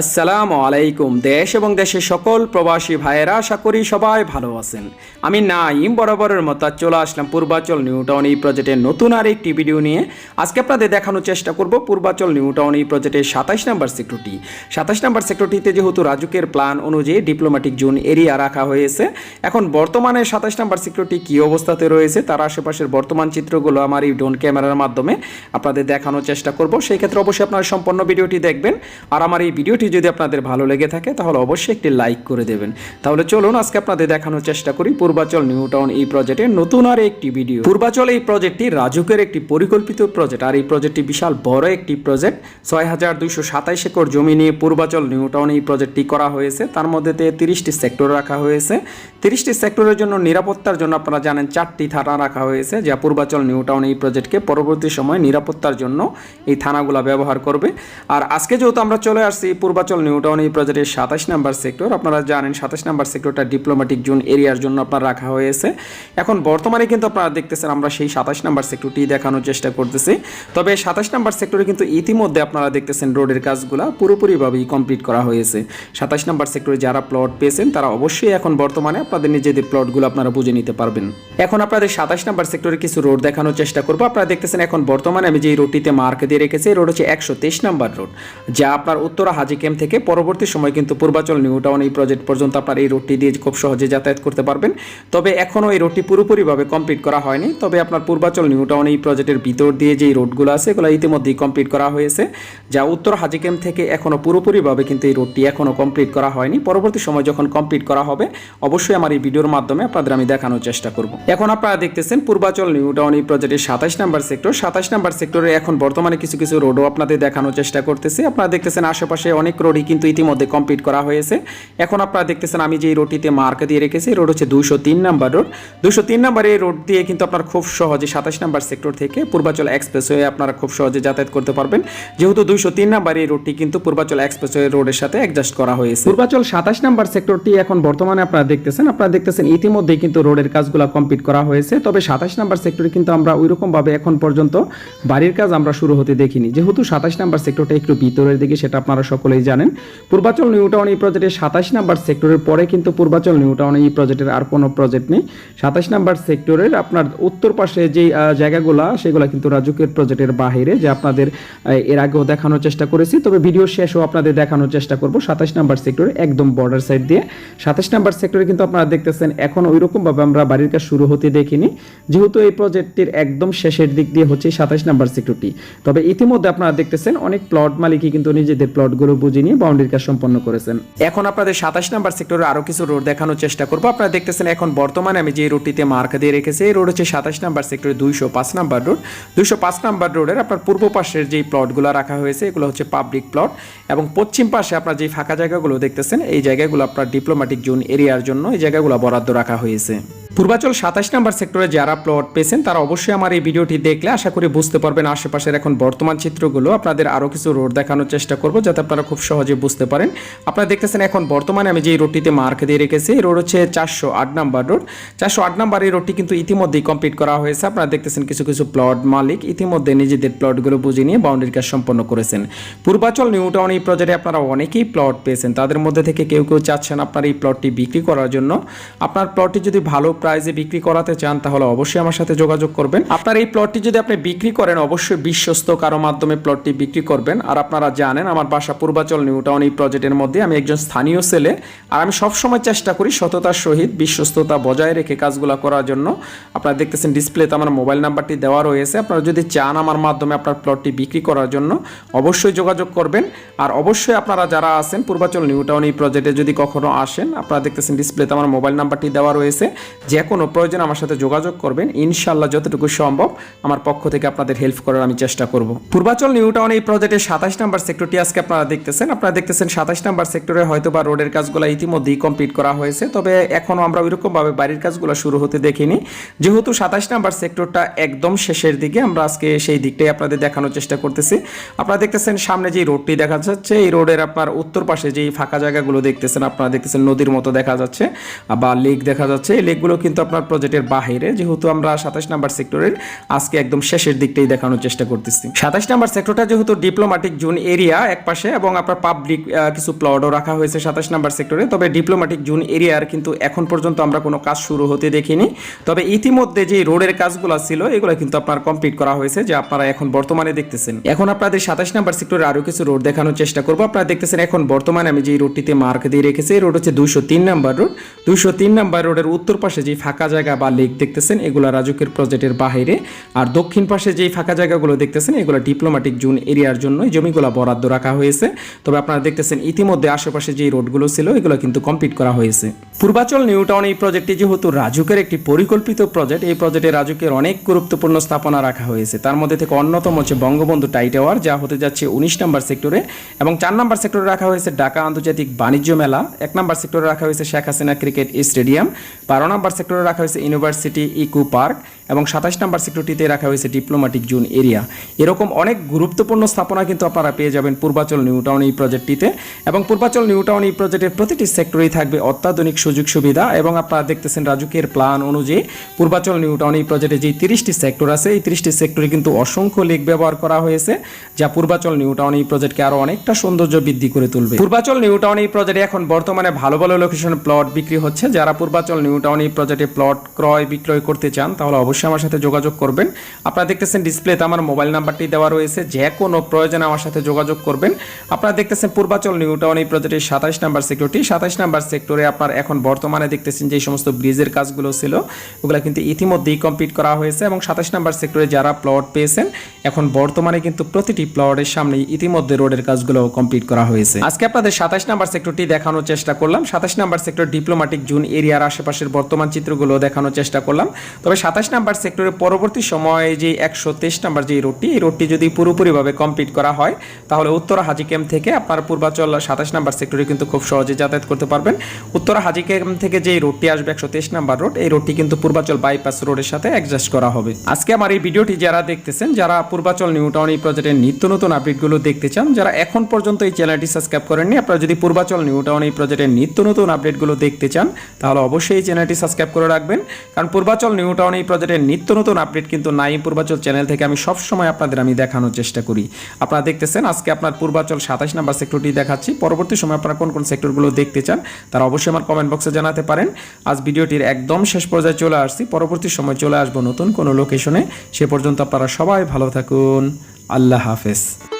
আসসালামু আলাইকুম, দেশ এবং দেশের সকল প্রবাসী ভাইয়েরা, আশা করি সবাই ভালো আছেন। আমি নাইম বরাবরের মতো চলে আসলাম পূর্বাচল নিউ টাউন এই প্রজেক্টের নতুন আর একটি ভিডিও নিয়ে। আজকে আপনাদের দেখানোর চেষ্টা করব পূর্বাচল নিউ টাউন এই প্রজেক্টের সাতাশ নাম্বার সেক্টরটি। সাতাশ নাম্বার সেক্টরটিতে যেহেতু রাজুকের প্ল্যান অনুযায়ী ডিপ্লোম্যাটিক জোন এরিয়া রাখা হয়েছে, এখন বর্তমানে সাতাশ নাম্বার সেক্টরটি কী অবস্থাতে রয়েছে, তার আশেপাশের বর্তমান চিত্রগুলো আমার এই ড্রোন ক্যামেরার মাধ্যমে আপনাদের দেখানোর চেষ্টা করব। সেই ক্ষেত্রে অবশ্যই আপনারা সম্পূর্ণ ভিডিওটি দেখবেন। আর আমার এই ভিডিওটি যদি আপনাদের ভালো লেগে থাকে, তাহলে অবশ্যই একটি লাইক করে দেবেন। তাহলে চলুন আজকে আপনাদের দেখানোর চেষ্টা করি পূর্বাচল নিউ টাউন এই প্রজেক্টের নতুন আর একটি ভিডিও পূর্বাচল এই প্রজেক্টটি রাজুকের একটি পরিকল্পিত প্রজেক্ট আর এই প্রজেক্টটি বিশাল বড় একটি প্রজেক্ট ছয় হাজার দুইশো সাতাইশ একর জমি নিয়ে পূর্বাচল নিউ টাউন এই প্রজেক্টটি করা হয়েছে। তার মধ্যে তিরিশটি সেক্টর রাখা হয়েছে। তিরিশটি সেক্টরের জন্য নিরাপত্তার জন্য আপনারা জানেন চারটি থানা রাখা হয়েছে, যা পূর্বাচল নিউ টাউন এই প্রজেক্টকে পরবর্তী সময় নিরাপত্তার জন্য এই থানাগুলো ব্যবহার করবে। আর আজকে যেহেতু আমরা চলে আসছি পূর্বাচল নিউ টাউন এই প্রজেক্টের সাতাশ নাম্বার সেক্টর। আপনারা জানেন সাতাশ নাম্বার সেক্টরটা ডিপ্লোম্যাটিক জোন এরিয়ার জন্য আপনার রাখা হয়েছে। এখন বর্তমানে কিন্তু আপনারা দেখতেছেন আমরা সেই সাতাশ নাম্বার সেক্টরটি দেখানোর চেষ্টা করতেছি। তবে সাতাশ নাম্বার সেক্টরে কিন্তু ইতিমধ্যে আপনারা দেখতেছেন রোডের কাজগুলো পুরোপুরিভাবেই কমপ্লিট করা হয়েছে। সাতাশ নাম্বার সেক্টরে যারা প্লট পেয়েছেন, তারা অবশ্যই এখন বর্তমানে আপনাদের নিজেদের প্লটগুলো আপনারা বুঝে নিতে পারবেন। এখন আপনাদের সাতাশ নাম্বার সেক্টরে কিছু রোড দেখানোর চেষ্টা করব। আপনারা দেখতেছেন এখন বর্তমানে আমি যে রোডটিতে মার্ক দিয়ে রেখেছি রোড হচ্ছে একশো তেইশ নাম্বার রোড যা আপনার উত্তরা হাজি ক্যাম্প থেকে পরবর্তী সময় কিন্তু পূর্বাচল নিউ টাউন এই প্রজেক্ট পর্যন্ত আপনার এই রোডটি দিয়ে খুব সহজে যাতায়াত করতে পারবেন। তবে এখনও এই রোডটি পুরোপুরিভাবে কমপ্লিট করা হয়নি। তবে আপনার পূর্বাচল নিউ টাউন এই প্রজেক্টের ভিতর দিয়ে যেই রোডগুলো আছে, এগুলো ইতিমধ্যেই কমপ্লিট করা হয়েছে। যা উত্তর হাজি ক্যাম্প থেকে এখনও পুরোপুরিভাবে কিন্তু এই রোডটি এখনও কমপ্লিট করা হয়নি। পরবর্তী সময় যখন কমপ্লিট করা হবে, অবশ্যই আমার এই ভিডিওর মাধ্যমে আপনাদের আমি দেখানোর চেষ্টা করব। এখন আপনারা দেখতেছেন পূর্বাচল নিউ টাউন এই প্রজেক্টের সাতাশ নাম্বার সেক্টর সাতাশ নাম্বার সেক্টরে এখন বর্তমানে কিছু কিছু রোডও আপনাদের দেখানোর চেষ্টা করতেছি। আপনারা দেখতেছেন আশেপাশে অনেক রোডই কিন্তু ইতিমধ্যে কমপ্লিট করা হয়েছে। এখন আপনারা দেখতেছেন আমি যে রোডটিতে মার্ক দিয়ে রেখেছি রোড হচ্ছে দুশো তিন নাম্বার রোড দুশো তিন নাম্বার রোড দিয়ে কিন্তু আপনার খুব সহজে সাতাশ নাম্বার সেক্টর থেকে পূর্বাচল এক্সপ্রেস হয়ে আপনারা খুব সহজে যাতায়াত করতে পারবেন। যেহেতু দুইশো তিন নাম্বার এই রোডটি কিন্তু পূর্বাচল এক্সপ্রেস ওয়ে রোডের সাথে অ্যাডজাস্ট করা হয়েছে। পূর্বাচল সাতাশ নাম্বার সেক্টরটি এখন বর্তমানে আপনারা দেখতেছেন আপনারা দেখতেছেন ইতিমধ্যেই কিন্তু রোডের কাজগুলো কমপ্লিট করা হয়েছে। তবে সাতাশ নাম্বার সেক্টরে কিন্তু আমরা ওইরকম ভাবে এখন পর্যন্ত বাড়ির কাজ আমরা শুরু হতে দেখিনি। যেহেতু সাতাশ নাম্বার সেক্টরটা একটু ভিতরের দিকে, সেটা আপনারা সকলেই জানেন, পূর্বাচল নিউ টাউন এই প্রজেক্টের সাতাশ নাম্বার সেক্টরের পরে কিন্তু পূর্বাচল নিউ টাউন এই প্রজেক্টের আর কোনো প্রজেক্ট নেই। সাতাশ নাম্বার সেক্টরের আপনার উত্তর পাশে যে জায়গাগুলো, সেগুলো কিন্তু রাজুকের প্রজেক্টের বাহিরে যে আপনাদের এর আগেও দেখানোর চেষ্টা করেছি। তবে ভিডিও শেষও আপনাদের দেখানোর চেষ্টা করব সাতাশ নাম্বার সেক্টরে একদম বর্ডার সাইড দিয়ে। সাতাশ নাম্বার সেক্টরে কিন্তু আপনারা দেখতেছেন, এখন ওই রকমভাবে আমরা বাড়ির কাজ শুরু হতে দেখিনি। যেহেতু এই প্রজেক্টটির একদম শেষের দিক দিয়ে হচ্ছে সাতাশ নাম্বার সেক্টরটি তবে ইতিমধ্যে আপনারা দেখতেছেন, অনেক প্লট মালিকই কিন্তু নিজেদের প্লটগুলো বুঝে নিয়ে বাউন্ডারির কাজ সম্পন্ন করেছেন। এখন আপনাদের সাতাশ নাম্বার সেক্টরে আরও কিছু রোড দেখানোর চেষ্টা করব। আপনারা দেখতেছেন এখন বর্তমানে আমি যে রোডটিতে মার্ক দিয়ে রেখেছি, এই রোড হচ্ছে সাতাশ নাম্বার সেক্টরে দুইশো পাঁচ নাম্বার রোড দুইশো পাঁচ নাম্বার রোডের আপনার পূর্ব পাশের যেই প্লটগুলো রাখা হয়েছে, এগুলো হচ্ছে পাবলিক প্লট এবং পশ্চিম পাশে আপনার যে ফাঁকা জায়গাগুলো দেখতেছেন, এই জায়গাগুলো আপনার ডিপ্লোম্যাটিক জোন এরিয়ার জন্য এই জায়গাগুলো বরাদ্দ রাখা হয়েছে। পূর্বাচল সাতাশ নাম্বার সেক্টরে যারা প্লট পেয়েছেন, তারা অবশ্যই আমার এই ভিডিওটি দেখলে আশা করি বুঝতে পারবেন আশেপাশের এখন বর্তমান চিত্রগুলো। আপনাদের আরও কিছু রোড দেখানোর চেষ্টা করব যাতে আপনারা খুব সহজে বুঝতে পারেন। আপনারা দেখতেছেন এখন বর্তমানে আমি যে রোডটিতে মার্ক দিয়ে রেখেছি, এই রোড হচ্ছে চারশো আট নাম্বার রোড চারশো আট নাম্বার এই রোডটি কিন্তু ইতিমধ্যেই কমপ্লিট করা হয়েছে। আপনারা দেখতেছেন কিছু কিছু প্লট মালিক ইতিমধ্যে নিজেদের প্লটগুলো বুঝে নিয়ে বাউন্ডারি কাজ সম্পন্ন করেছেন। পূর্বাচল নিউ টাউন এই প্রজেক্টে আপনারা অনেকেই প্লট পেয়েছেন। তাদের মধ্যে থেকে কেউ কেউ চাচ্ছেন আপনার এই প্লটটি বিক্রি করার জন্য। আপনার প্লটটি যদি ভালো প্রাইসে বিক্রি করাতে চান, তাহলে অবশ্যই আমার সাথে যোগাযোগ করবেন। আপনার এই প্লটটি যদি আপনি বিক্রি করেন, অবশ্যই বিশ্বস্ত কারও মাধ্যমে প্লটটি বিক্রি করবেন। আর আপনারা জানেন, আমার বাসা পূর্বাচল নিউ টাউন এই প্রজেক্টের মধ্যে আমি একজন স্থানীয় ছেলে। আর আমি সবসময় চেষ্টা করি সততার সহিত, বিশ্বস্ততা বজায় রেখে কাজগুলো করার জন্য। আপনারা দেখতেছেন ডিসপ্লেতে আমার মোবাইল নাম্বারটি দেওয়া রয়েছে। আপনারা যদি চান আমার মাধ্যমে আপনার প্লটটি বিক্রি করার জন্য, অবশ্যই যোগাযোগ করবেন। আর অবশ্যই আপনারা যারা আছেন পূর্বাচল নিউ টাউন এই প্রজেক্টে যদি কখনো আসেন, আপনারা দেখতেছেন ডিসপ্লেতে আমার মোবাইল নাম্বারটি দেওয়া রয়েছে। যে কোনো প্রয়োজন আমার সাথে যোগাযোগ করবেন। ইনশাল্লাহ যতটুকু সম্ভব আমার পক্ষ থেকে আপনাদের হেল্প করার আমি চেষ্টা করব। পূর্বাচল নিউ টাউন এই প্রজেক্টের সাতাশ নাম্বার সেক্টরটি আজকে আপনারা দেখতেছেন। আপনারা দেখতেছেন সাতাশ নাম্বার সেক্টরে হয়তো বা রোডের কাজগুলো ইতিমধ্যেই কমপ্লিট করা হয়েছে। তবে এখনও আমরা ওইরকমভাবে বাড়ির কাজগুলো শুরু হতে দেখিনি। যেহেতু সাতাশ নাম্বার সেক্টরটা একদম শেষের দিকে, আমরা আজকে সেই দিকটাই আপনাদের দেখানোর চেষ্টা করতেছি। আপনারা দেখতেছেন সামনে যে রোডটি দেখা যাচ্ছে, এই রোডের আপনার উত্তর পাশে যেই ফাঁকা জায়গাগুলো দেখতেছেন, আপনারা দেখতেছেন নদীর মতো দেখা যাচ্ছে, বা লেক দেখা যাচ্ছে। এই লেকগুলো কিন্তু আপনার প্রজেক্টের বাহিরে, যেহেতু আমরা সাতাশ নাম্বার সেক্টরের আজকে একদম শেষের দিকটাই দেখানোর চেষ্টা করতেছি। সাতাশ নাম্বার সেক্টরটা যেহেতু ডিপ্লোম্যাটিক জোন এরিয়া এক পাশে এবং আপনার পাবলিক কিছু প্লটও রাখা হয়েছে সাতাশ নাম্বার সেক্টরে তবে ডিপ্লোম্যাটিক জোন এরিয়ার কিন্তু এখন পর্যন্ত আমরা কোনো কাজ শুরু হতে দেখিনি। তবে ইতিমধ্যে যে রোডের কাজগুলো ছিল, এগুলো কিন্তু আপনার কমপ্লিট করা হয়েছে, যে আপনারা এখন বর্তমানে দেখতেছেন। এখন আপনাদের সাতাশ নাম্বার সেক্টরে আরও কিছু রোড দেখানোর চেষ্টা করব। আপনারা দেখতেছেন এখন বর্তমানে আমি যে রোডটিতে মার্ক দিয়ে রেখেছি, এই রোড হচ্ছে দুইশো তিন নাম্বার রোড দুইশো তিন নাম্বার রোডের উত্তর পাশে ফাঁকা জায়গা বা লেক দেখতেছেন, এগুলো রাজুকের প্রজেক্টের বাইরে আর দক্ষিণ পাশে যে ফাঁকা জায়গাগুলো দেখতেছেন, এগুলো ডিপ্লোম্যাটিক জোন এরিয়ার জন্য জমিগুলো বরাদ্দ রাখা হয়েছে। তবে আপনারা দেখতেছেন ইতিমধ্যে আশেপাশে যে রোডগুলো ছিল, এগুলো কিন্তু কমপ্লিট করা হয়েছে। পূর্বাচল নিউ টাউন এই প্রজেক্টটি যেহেতু রাজুকের একটি পরিকল্পিত প্রজেক্ট এই প্রজেক্টে রাজুকের অনেক গুরুত্বপূর্ণ স্থাপনা রাখা হয়েছে। তার মধ্যে থেকে অন্যতম হচ্ছে বঙ্গবন্ধু টাই টাওয়ার যা হতে যাচ্ছে উনিশ নম্বর সেক্টরে এবং চার নম্বর সেক্টরে রাখা হয়েছে ঢাকা আন্তর্জাতিক বাণিজ্য মেলা, এক নম্বর সেক্টরে রাখা হয়েছে শেখ হাসিনা ক্রিকেট স্টেডিয়াম বারো নম্বর সেক্টরে রাখা হয়েছে ইউনিভার্সিটি ইকো পার্ক এবং সাতাশ নম্বর সেক্টরটিতে রাখা হয়েছে ডিপ্লোম্যাটিক জোন এরিয়া এরকম অনেক গুরুত্বপূর্ণ স্থাপনা কিন্তু আপনারা পেয়ে যাবেন পূর্বাচল নিউ টাউন এই প্রজেক্টটিতে এবং পূর্বাচল নিউ টাউন এই প্রজেক্টের প্রতিটি সেক্টরেই থাকবে অত্যাধুনিক সুযোগ সুবিধা এবং আপনারা দেখতেছেন রাজুকের প্ল্যান অনুযায়ী পূর্বাচল নিউ টাউন এই প্রজেক্টে যে তিরিশটি সেক্টর আছে, এই তিরিশটি সেক্টরে কিন্তু অসংখ্য লেক ব্যবহার করা হয়েছে, যা পূর্বাচল নিউ টাউন এই প্রজেক্টকে আরও অনেকটা সৌন্দর্য বৃদ্ধি করে তুলবে। পূর্বাচল নিউ টাউন এই প্রজেক্টে এখন বর্তমানে ভালো ভালো লোকেশন প্লট বিক্রি হচ্ছে। যারা পূর্বাচল নিউ টাউন এই প্রজেক্টে প্লট ক্রয় বিক্রয় করতে চান, তাহলে অবশ্যই আমার সাথে যোগাযোগ করবেন। আপনারা দেখতেছেন ডিসপ্লেতে আমার মোবাইল নাম্বারটি দেওয়া রয়েছে। যে কোনো প্রয়োজনে আমার সাথে যোগাযোগ করবেন। আপনারা দেখতেছেন পূর্বাচল নিউ টাউন এই প্রজেক্টের সাতাশ নাম্বার সেক্টরটি সাতাশ নাম্বার সেক্টরে আপনার এখন বর্তমানে দেখতেছেন যে সমস্ত ব্রিজের কাজগুলো ছিল, ওগুলো কিন্তু ইতিমধ্যেই কমপ্লিট করা হয়েছে এবং সাতাশ নাম্বার সেক্টরে যারা প্লট পেয়েছেন, এখন বর্তমানে কিন্তু প্রতিটি প্লটের সামনে ইতিমধ্যে রোডের কাজগুলো কমপ্লিট করা হয়েছে। আজকে আপনাদের সাতাশ নাম্বার সেক্টরটি দেখানোর চেষ্টা করলাম। সাতাশ নাম্বার সেক্টর ডিপ্লোম্যাটিক জুন এরিয়ার আশেপাশের বর্তমান চিত্রগুলো দেখানোর চেষ্টা করলাম। তবে সাতাশ নাম্বার সেক্টরের পরবর্তী সময়ে যে একশো তেইশ নাম্বার যে রোডটি, এই রোডটি যদি পুরোপুরিভাবে কমপ্লিট করা হয়, তাহলে উত্তরা হাজি ক্যাম্প থেকে আপনার পূর্বাচল সাতাশ নাম্বার সেক্টরে কিন্তু খুব সহজে যাতায়াত করতে পারবেন। উত্তরা হাজি ক্যাম্প থেকে যে রোডটি আসবে একশো তেইশ নাম্বার রোড, এই রোডটি কিন্তু পূর্বাচল বাইপাস রোডের সাথে অ্যাডজাস্ট করা হবে। আজকে আমার এই ভিডিওটি যারা দেখতেছেন, যারা পূর্বাচল নিউ টাউন এই প্রজেক্টের নিত্য নতুন আপডেটগুলো দেখতে চান, যারা এখন পর্যন্ত এই চ্যানেলটি সাবস্ক্রাইব করেননি, আপনারা যদি পূর্বাচল নিউ টাউন এই প্রজেক্টের নিত্য নতুন আপডেটগুলো দেখতে চান, তাহলে অবশ্যই এই চ্যানেলটি সাবস্ক্রাইব করে রাখবেন। কারণ পূর্বাচল নিউ টাউন এই প্রজেক্টের নিত্য নতুন আপডেট কিন্তু নাই পূর্বাচল চ্যানেল থেকে আমি সবসময় আপনাদের আমি দেখানোর চেষ্টা করি। আপনারা দেখতেছেন, আজকে আপনার পূর্বাচল সাতাশ নাম্বার সেক্টরটি দেখাচ্ছি। পরবর্তী সময় আপনারা কোন কোন সেক্টরগুলো দেখতে চান, তারা অবশ্যই আমার কমেন্ট বক্সে জানাতে পারেন। আজ ভিডিওটির একদম শেষ পর্যায়ে চলে আসছি। পরবর্তী সময় চলে আসব নতুন কোনো লোকেশনে সে পর্যন্ত আপনারা সবাই ভালো থাকুন। আল্লাহ হাফেজ।